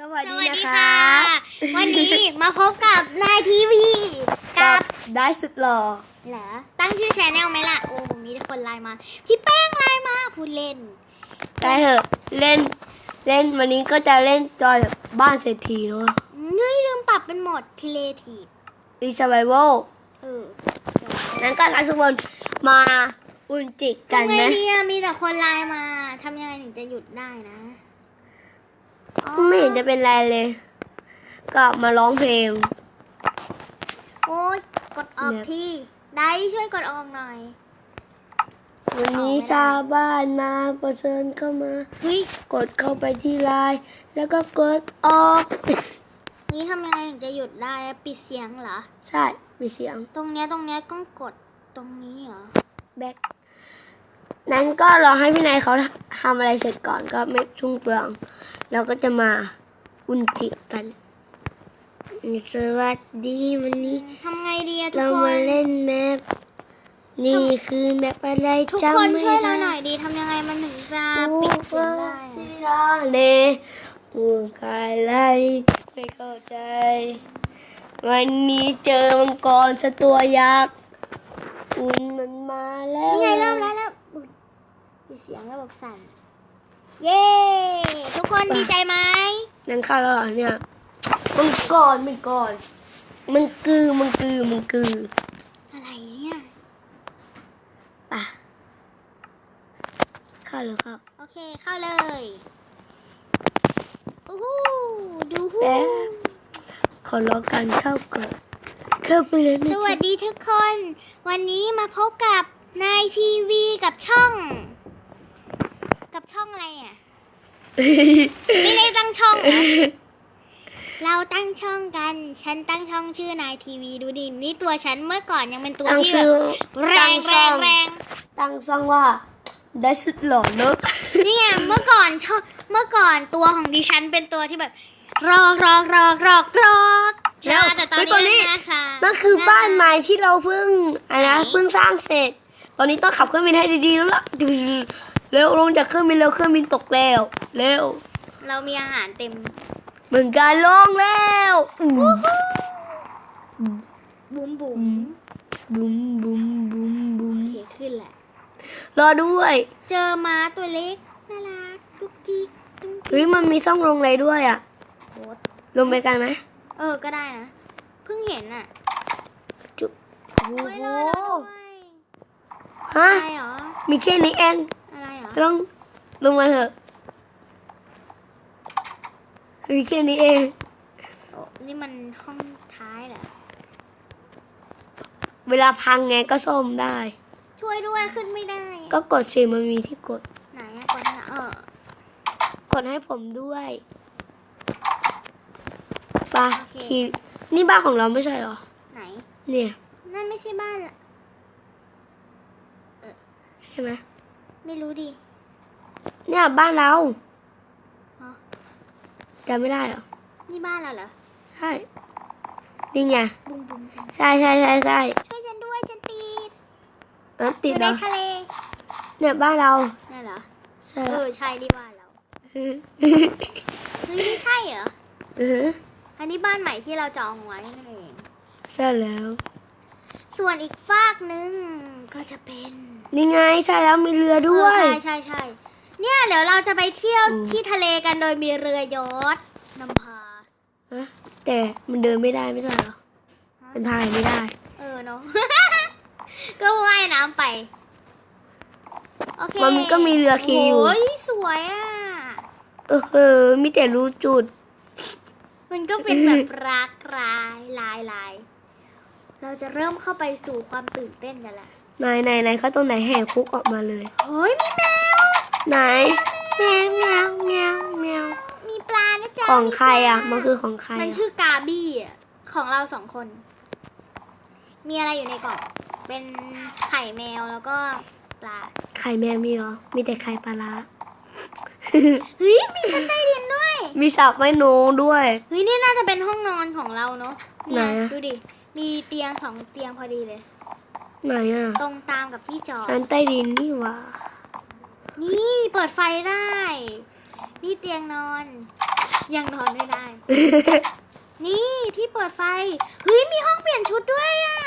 สวัสสดีวัสนะดีคะค่ะวันนี้มาพบกับนายทีวี กักับบได้สุดหล่อเหรอ ตั้งชื่อชแนลไหมล่ะ โอ้มีแต่คนไลน์มา พี่แป้งไลน์มาพูดเล่น ได้เหอะ เล่น เล่นวันนี้ก็จะเล่นจอยแบบบ้านเศรษฐีเนาะเฮ้ยลืมปรับเป็นโหมดครีเอทีฟรีสไ i เวลเออนั้นก็ทักสมนมาอุ่นจิกกันทำไงไหมดีอะมีแต่คนไลน์มาทำยังไงถึงจะหยุดได้นะอ๋อ ไม่เห็นจะเป็นไรเลย ก็มาร้องเพลง โอ้ยกดออกเนี่ยทีได้ช่วยกดออกหน่อย วันนี้เอาไม่ได้ชาวบ้านมาประเสริญเข้ามาเฮ้ยกดเข้าไปที่ไลน์แล้วก็กดออก นี่ทำยังไงถึงจะหยุดได้อะปิดเสียงเหรอ ใช่มีเสียง ตรงเนี้ยตรงเนี้ยต้องกดตรงนี้เหรอ แบ็คนั้นก็รอให้พี่นายเขาทำอะไรเสร็จก่อนก็ไม่ชุ่งเปลือง เราก็จะมาอุ่นจิกกันสวัสดีวันนี้ทำไงดีอะทุกเราคมานเล่นแมปนี่คือแมปอะไรทุกจำคนไม่ช่วยเราได้หน่อยดีทำยังไงมันถึงจะอูปิดเสียงฟาได้ซิอะ ลาเลอูกายไลไม่เข้าใจ วันนี้เจอมังกรสกตัวยักษ์อุ่นมันมาแล้ว นี่ไงเริ่มแล้วแล้วอุ๊ยปิดเสียงระบบสั่น เย้ ทุกคนดีใจไหมนั่งเข้าแล้วเหรอเนี่ยมังกรมังกรมันกือมันกือมันกืออะไรเนี่ยป่ะเข้าแล้วครับโอเคเข้าเลยอู้หูดูหูแป๊บขอรอการเข้าก่อนเข้าไปเลยนะสวัสดีทุกคน วันนี้มาพบกับนายทีวีกับช่อง กับช่องอะไรเนี่ย ไม่ได้ตั้งช่องเหรอเราตั้งช่องกัน ฉันตั้งช่องชื่อนายทีวีดูดิ นี่ตัวฉันเมื่อก่อนยังเป็นตัวตั้งที่แบชื่อบแรตั้งงแรช่องงแรง ตั้งช่องว่าได้สุดหล่อเนอะนี่ไงเมื่อก่อนช่องเมื่อก่อนตัวของดิฉันเป็นตัวที่แบบ รอกรอกรอกรอกรอกใช่แต่ตอนเฮ้ยตอนนี้นี้น่าซานั่นคือบ้านไม้ที่เราเพิ่งอะไรนะไหน เพิ่งสร้างเสร็จ ตอนนี้ต้องขับเครื่องบินให้ดีๆแล้วล่ะ เร็วลงจากเครื่องบินเร็วเครื่องบินตกแล้วเร็วเรามีอาหารเต็มเหมือนการลงแล้วอืมบุ๋มบุ๋มบุ้มบุ้มบุ้มบุ้มโอเคขึ้นแหละ รอด้วย เจอม้าตัวเล็กน่ารักกุ๊กกิ๊กตุ้งเฮ้ยมันมีช่องลงอะไรด้วยอะ โคตรลงไปกันไหมเออก็ได้นะ เพิ่งเห็นอะจุ๊บโอ้โอ้ยโหรอเราด้วยฮะอะไรเหรอ มีแค่นี้เองอะไรเหรอ ต้องลงมาเถอะมีแค่นี้เอง โอ้นี่มันห้องท้ายเหรอ เวลาพังไงก็ซ่อมได้ ช่วยด้วยขึ้นไม่ได้อะก็กดสิมันมีที่กด ไหนอะกดให้หน่อยเออ กดให้ผมด้วยปะคีนี่บ้านของเราไม่ใช่เหรอ ไหน เนี่ย นั่นไม่ใช่บ้านละใช่ไหมไม่รู้ดิ เนี่ยบ้านเราอ๋อจำไม่ได้เหรอ นี่บ้านเราเหรอ ใช่ นี่ไง บุ้มบุ้มบุ้มใช่ใช่ใช่ใช่ช่วยฉันด้วยฉันติดเออติดอยู่เหรในอทะเลเนี่ยบ้านเรา นั่นเหรอ ใช่เอแล้วอใช่ที่บ้านเราเฮ้ยไม่ใช่เหรอ เอออันนี้บ้านใหม่ที่เราจองไว้นั่นเอง ใช่แล้ว ส่วนอีกฟากหนึงก็จะเป็นนี่ไงใช่แล้วมีเรือด้วยเออใช่ใช่ใช่ เนี่ยเดี๋ยวเราจะไปเที่ยวอืม ที่ทะเลกันโดยมีเรือยอทนำพาฮะแต่มันเดินไม่ได้ไม่ใช่เหรอมันพายไม่ได้ เออเนาะ ก็ว่ายน้ำไป โอเคมันก็มีเรือขี่อยู่ โอ้ยสวยอะ เออเออมีแต่รู้จุด มันก็เป็นแบบ รักรายลายลาย เราจะเริ่มเข้าไปสู่ความตื่นเต้นกันละไหนไหนไหนเขาตรงไหนแหกคุกออกมาเลย เฮ้ยมีแมว ไหนแมวแมวแมวแมวมีปลานะจ๊ะของใครอะปลามันคือของใครมันอะชื่อกาบี้อะของเราสองคน มีอะไรอยู่ในกล่องเป็นไข่แมวแล้วก็ปลา ไข่แมวมีเหรอ มีแต่ไข่ปลาร้าเฮ้ยมีชั้นใต้ดินด้วย มีสระว่ายน้ำด้วย เฮ้ยนี่น่าจะเป็นห้องนอนของเราเนาะไหนเนี่ยอะดูดิ มีเตียงสองเตียงพอดีเลย ไหนอะตรงตามกับที่จอดชั้นใต้ดินนี่หว่า นี่เปิดไฟได้ นี่เตียงนอนอย่ายังนอนไม่ได้ นี่ที่เปิดไฟเฮ้ยมีห้องเปลี่ยนชุดด้วยอะ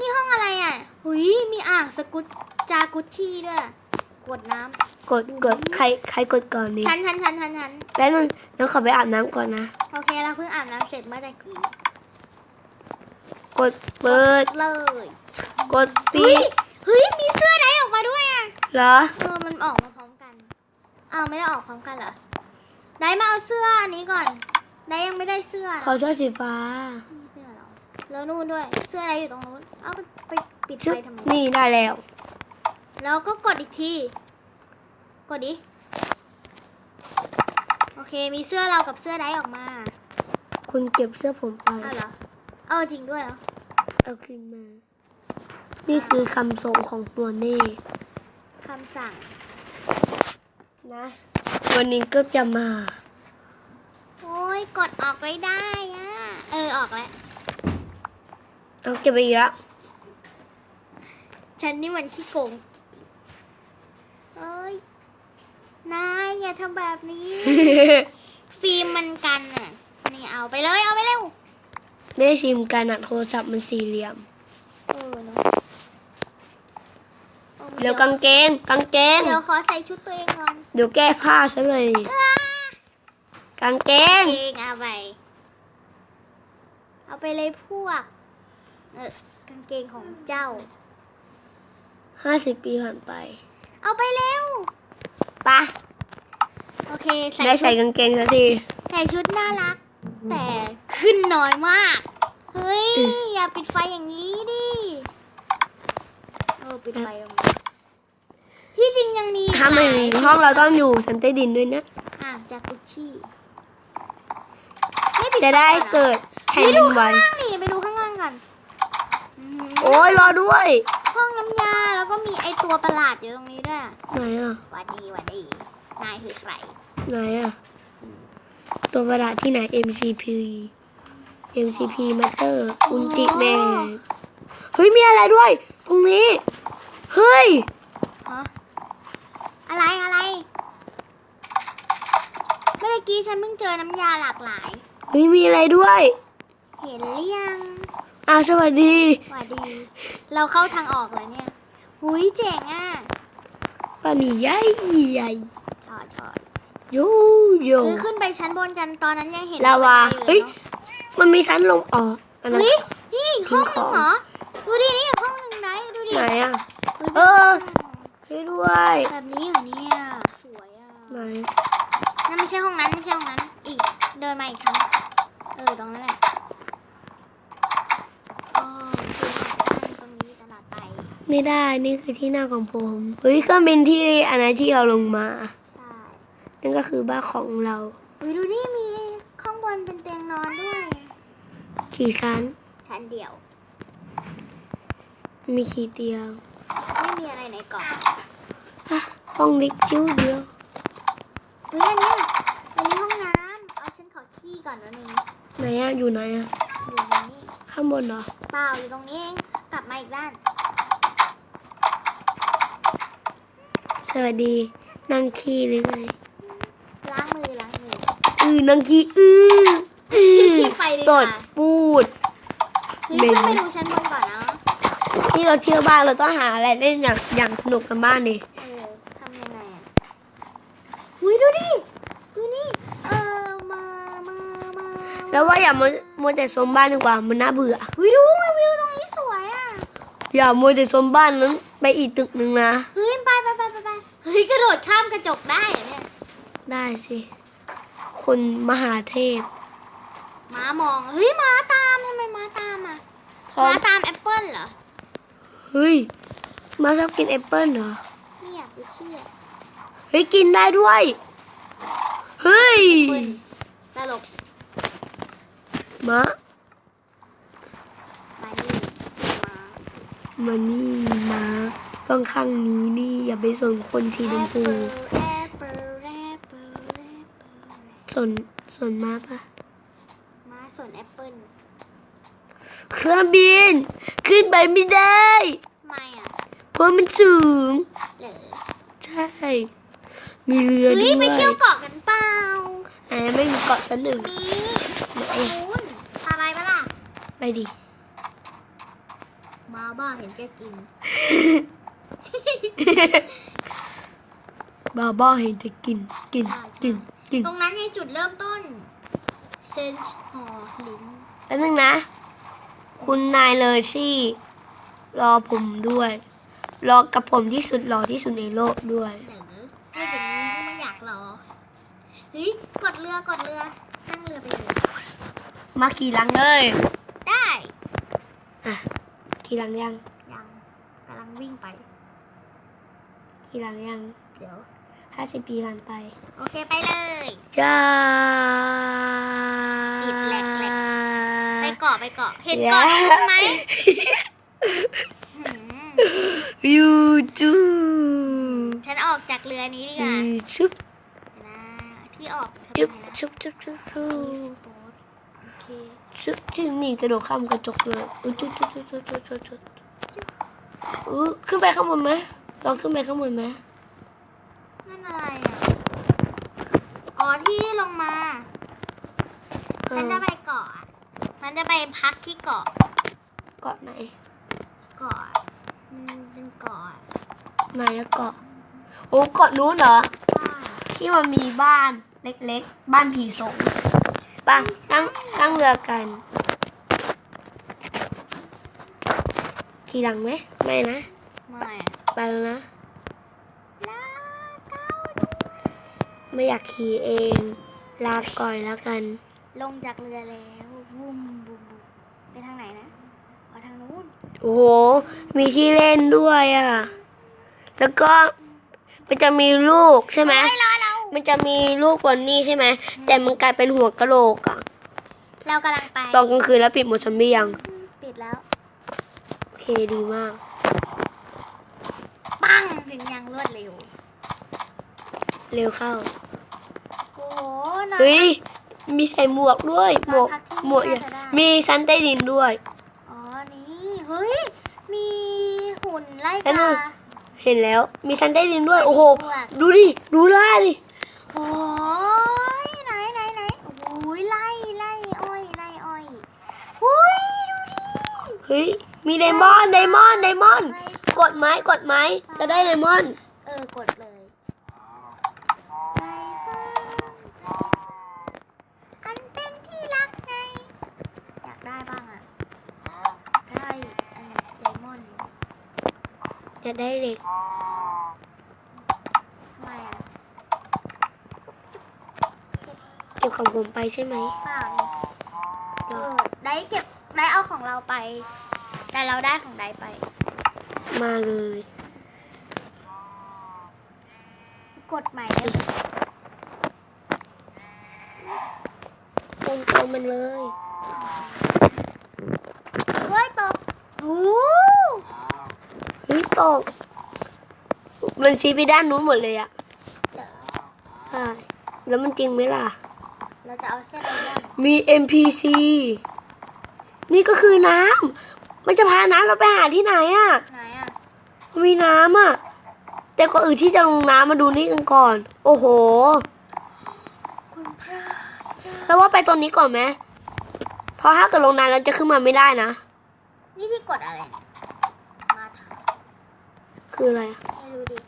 นี่ห้องอะไรอะเฮ้ยมีอ่างสกุตจากุชชี่ด้วยกดน้ำกดกดใครใครกดก่อนนี่ฉันฉันฉันฉันฉันแล้วนึงน้องขอไปอาบน้ำก่อนนะ โอเคเราเพิ่งอาบน้ำเสร็จเมื่อตะกี้กดเปิด เลยกดปิเฮ้ยดเฮ้ยมีเสื้อไหนออกมาด้วยอะเหรอ เออมันออกมาพร้อมกันอ้าวไม่ได้ออกพร้อมกันเหรอได้มาเอาเสื้ออันนี้ก่อนได้ยังไม่ได้เสื้อขอเสื้อสีฟ้ามีเสื้อเหรอแล้วนู่นด้วย เสื้ออะไรอยู่ตรงนู้นเอาไปไปปิดชุไฟบทำไมนี่ได้แล้ว แล้วก็กดอีกที กดดิ โอเค มีเสื้อเรากับเสื้อไดออกมาคุณเก็บเสื้อผมไป เอาเหรอ เอาจริงด้วยเหรอ เอาขึ้นมา นี่คือคำส่งของตัวเน่คำสั่ง นะ วันนี้ก็จะมา โอ้ยกดออกไม่ได้อะเออออกแล้วเอาเก็บไปอีกแล้วฉันนี่มันขี้โกงเอ้ย นายอย่าทำแบบนี้ ฟิล์มมันกันอะ นี่เอาไปเลยเอาไปเร็ว ไม่ได้ชิมการอะโทรศัพท์มันสี่เหลี่ยม เออเนาะ อาเร็วกางเกงกางเกงเดี๋ยวขอใส่ชุดตัวเองก่อนเดี๋ยวแก้ผ้าซะเลยอ้ากางเกงเกงเอาไป เอาไปเลยพวก เออกางเกงของเจ้าห้าสิบปีผ่านไป เอาไปเร็วปะโอเคใส่ได้ใส่ชุดกางเกงสักทีใส่ชุดน่ารัก แต่ขึ้นน้อยมาก เฮ้ยอืมอย่าปิดไฟอย่างนี้ดิ เออ ปิดไฟตรงนี้ ที่จริงยังมีถ้าไม่มีห้องเราต้องอยู่ชั้นใต้ดินด้วยนะ อ่างจากกุชชี่ ไม่ปิดจะได้ฟหรอเกิดแผ่นไปดิดูนไหวข้างล่างนี่ไปดูข้างล่างกันอืมโอ้ยรอด้วยห้องน้ำยาแล้วก็มีไอตัวประหลาดอยู่ตรงนี้ด้วยไหนอะหวัดดีหวัดดีนายคือใครไหนอะตัวประหลาดที่ไหน MCP MCP Matter อุนจิแมนเฮ้ยมีอะไรด้วย ตรงนี้ เฮ้ย ฮะ อะไรอะไร เมื่อกี้ฉันเพิ่งเจอน้ำยาหลากหลาย เฮ้ยมีอะไรด้วย เห็นหรือยังอ่าสวัสดี หวัดดี เราเข้าทางออกแล้วเนี่ยหุยเจ๋งอะป้ามีใหญ่ใหญ่ถอดถอดโยโยคือขึ้นไปชั้นบนกันตอนนั้นยังเห็นลาวาบันไดเฮ้ยอยู่ลนมันมีชั้นลงออกอันอะนั้น เฮ้ยนี่อีกห้องทิ้นึงงของเหรอ ดูดิ นี่อีกห้องหนึ่งไหนดูดิ ไหนอะฮ้ยเออ ช่วยด้วย แบบนี้เหรอเนี่ยสวยอะไหน นั่นไม่ใช่ห้องนั้นไม่ใช่ห้องนั้น อีกเดินมาอีกครั้งเออตรงนั้นแหละโอ้คือตรงนี้ตลาดไปไม่ได้ นี่คือที่นั่งของผม เฮ้ยเครื่องบินที่อันนั้นที่เราลงมา ใช่นั่นก็คือบ้านของเรา อุ้ยดูนี่มีข้างบนเป็นเตียงนอนด้วยกี่ชั้นชั้นเดียว มีกี่เตียงไม่มีอะไรในกล่องฮะห้องเล็กจิ้วเดียวเฮ้ยอันเนี้ยอันนี้ห้องน้ำเอาฉันขอขี้ก่อนวันนึงไหนอะอยู่ไหนอะอยู่ตรงนี้ข้างบนเหรอเปล่าอยู่ตรงนี้เองกลับมาอีกด้าน สวัสดีนั่งขี้หรือไงล้างมือล้างมืออือนั่งขี้อืออือไปดีตกว่าดปูดเฮ้ยเหม็นขึ้นไปดูชั้นบนก่อนนะ นี่เราเที่ยวบ้านเราต้องหาอะไรเล่นอย่างอย่างสนุกกันบ้านดิเออทำยังไงอะอุ้ยดูดิ ดูนี่ เออมามามาแล้วว่าอย่ามัวมัวแต่สมบ้านดีกว่ามันน่าเบื่อ อุ้ยดูวิวตรงนี้สวยอะ อย่ามัวแต่สมบ้านนั้นไปอีกตึกหนึ่งนะ เฮ้ยไปไปไปไปไปเฮ้ยกระโดดข้ามกระจกได้เหรอเนี่ย ได้สิ คนมหาเทพม้ามอง เฮ้ยม้าตามทำไมม้าตามอะพร้อมม้าตามแอปเปิ้ลเหรอ เฮ้ย มาชอบกินแอปเปิ้ลเหรอ ไม่อยากจะเชื่อ เฮ้ย กินได้ด้วย เฮ้ยเปิ้ลตลก มา มานี่มามานี่ มาต้องข้างนี้นี่อย่าไปสนคนสีชมพูแอปเปิ้ลแอปเปิ้ลแอปเปิ้ลแอปเปิ้ลสนสนมาปะม้าสนแอปเปิ้ล เครื่องบิน ขึ้นไปไม่ได้ทำไมอะเพราะมันสูงเหรอใช่ มีเรือเฮ้ด้ยไปวยเที่ยวเกาะกันเปล่าอ่าไม่มีเกาะสักหนึ่งมีไหนนู้นตาลายปะล่ะ ไปดิมาบ้าเห็นแกกิน บ้าบ้าเห็นจะกินกินกินกินตรงนั้นในจุดเริ่มต้น เซนช์ฮอลิงแล้วนึงนะ คุณนายเลยซี่ รอผมด้วย รอกับผมที่สุดรอที่สุดในโลกด้วยเดี๋ยวนะพูดอย่างนี้ก็ไม่อยากรอเฮ้ยกดเรือกดเรือนั่งเรือไปเลยมาขี่หลังเลย ได้อะขี่หลังยังยังกำลังวิ่งไปขี่หลังยังเดี๋ยวห้าสิบปีผ่านไป โอเคไปเลยจ้าติดแหลกแหลก ไปเกาะไปเกาะเห็นเกาะนู้นไหมหืมยูจูฉันออกจากเรือนี้ดีกว่าชุบเดี๋ยวนะที่ออกชุบทำไมนะชุบชุบชุบชุที่บสปอร์ตโอเคชุบชุบนี่กระโดดข้ามกระจกเลยเออชุบชุบชุบชุบชุบชุบชุบเออขึ้นไปข้างบนไหมลองขึ้นไปข้างบนไหมนั่นอะไรอะอ๋อที่ลงมาเอมันอจะไปเกาะอะ มันจะไปพักที่เกาะ เกาะไหน เกาะอะมันเป็นเกาะอะไหนอะเกาะ โอ้เกาะนู้นเหรอใช่ที่มันมีบ้านเล็กๆ บ้านผีสงไป่ะนั่งนั่งเรือกัน ขี่หลังไหม ไม่นะ ไม่อะไปแล้วนะลาเก้าไม่อยากขี่เอง ลาก่อยแล้วกัน ลงจากเรือแล้ว วุ้มบุมบุมไปทางไหนนะอ๋อทางนู้นโอ้โห มีที่เล่นด้วยอะ แล้วก็มันจะมีลูกใช่ไหมเฮ้ยรอเรามันจะมีลูกบอนนี่ใช่ไหม แต่มันกลายเป็นหัวกะโหลกอะ เรากำลังไปตอนกลางคืนแล้วปิดหมดซัมบี้ยัง ปิดแล้ว โอเคดีมาก ปั้งถึงยังรวดเร็ว เร็วเข้า โอ้โหนอนเฮ้ย มีใส่หมวกด้วย หมวกพักที่นี่หมวกน่าจะได้ มีซันใต้ดินด้วย อ๋อ นี่เฮ้ย มีหุ่นไล่แล้วกานู่นเห็นแล้ว มีซันใต้ดินด้วย โอ้โหด้วยดูดิ ดูล่าดิ โอ้ยไหนไหนไหนโอ้ยไล่ไล่อ้อยไล่อ้อยอุ้ยดูดิเฮ้ย มีไดมอนด์ ไดมอนด์ ไดมอนด์ไล่กดไหมกดไหมจะได้ไดมอนด์ เออกดเลยไล่ฟ้าอันเป็นที่รักไง อยากได้บ้างอะ ได้อันไดมอนด์ จะได้เหล็กทำไมอะเก็บของผมไปใช่ไหมเปล่านี่เออได้เก็บได้เอาของเราไป แต่เราได้ของได้ไป มาเลย กดใหม่ได้ไหมตรงตรงมันเลย เฮ้ยตกโอ้ เฮ้ย ตก มันชี้ไปด้านนู้นหมดเลยอะเดี๋ยวใช่แล้วมันจริงไหมล่ะ เราจะเอาแค่ไดมอนด์มี NPC นี่ก็คือน้ำมันจะพาน้ำเราไปหาที่ไหนอะ ไหนอะมันมีน้ำอะแต่ก่อนอื่นที่จะลงน้ำมาดูนี่กันก่อน โอ้โห คุณพระเจ้าแล้วว่าไปตรงนี้ก่อนไหมเพราะถ้าเกิดลงน้ำเราจะขึ้นมาไม่ได้นะนี่ที่กดอะไรเนี่ยมาถาม คืออะไรอะไม่รู้ดิ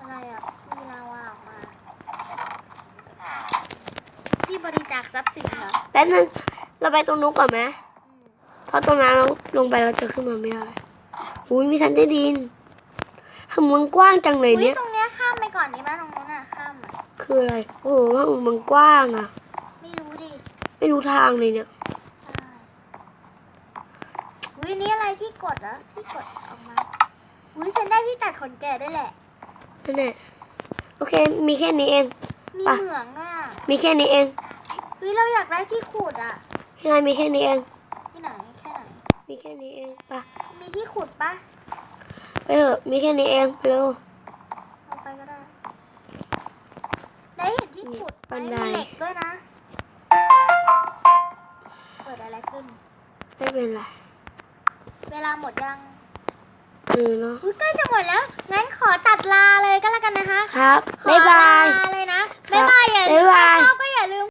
อะไรอะมีลาวาออกมา ที่บริจาคทรัพย์สินเหรอแป๊บนึงเราไปตรงนู้นก่อนไหมอืมเพราะตรงนั้นเราลงไปเราจะขึ้นมาไม่ได้อุ้ยมีชั้นใต้ดินทำมันกว้างจังเลยอุ๊ยเนี่ยตรงเนี้ยข้ามไปก่อนนี่ไหมตรงนู้นอะข้ามอะ คืออะไร โอ้โหว่ามันกว้างอะไม่รู้ดิไม่รู้ทางเลยเนี่ย ใช่อุ้ยนี่อะไรที่กดเหรอที่กดออกมา อุ้ยฉันได้ที่ตัดขนแกะด้วยแหละ นั่นแหละโอเค มีแค่นี้เอง มีไป เหมืองด้วยอะมีแค่นี้เองเฮ้ยเราอยากได้ที่ขุดอะพี่นายมีแค่นี้เอง ที่ไหนแค่ไหน มีแค่นี้เองไปมีที่ขุดปะไปเถอะมีแค่นี้เองไปเร็ว เอาไปก็ได้ ได้เห็นที่ขุดบันได มีเหล็กด้วยนะ เกิดอะไรขึ้น ไม่เป็นไร เวลาหมดยัง เออเนาะ อุ๊ยใกล้จะหมดแล้ว งั้นขอตัดลาเลยก็แล้วกันนะคะ ครับ ขอบ๊ายบายลาเลยนะครับบ๊ายบายอย่าลืมบ๊ายบาย ถ้าชอบก็อย่าลืม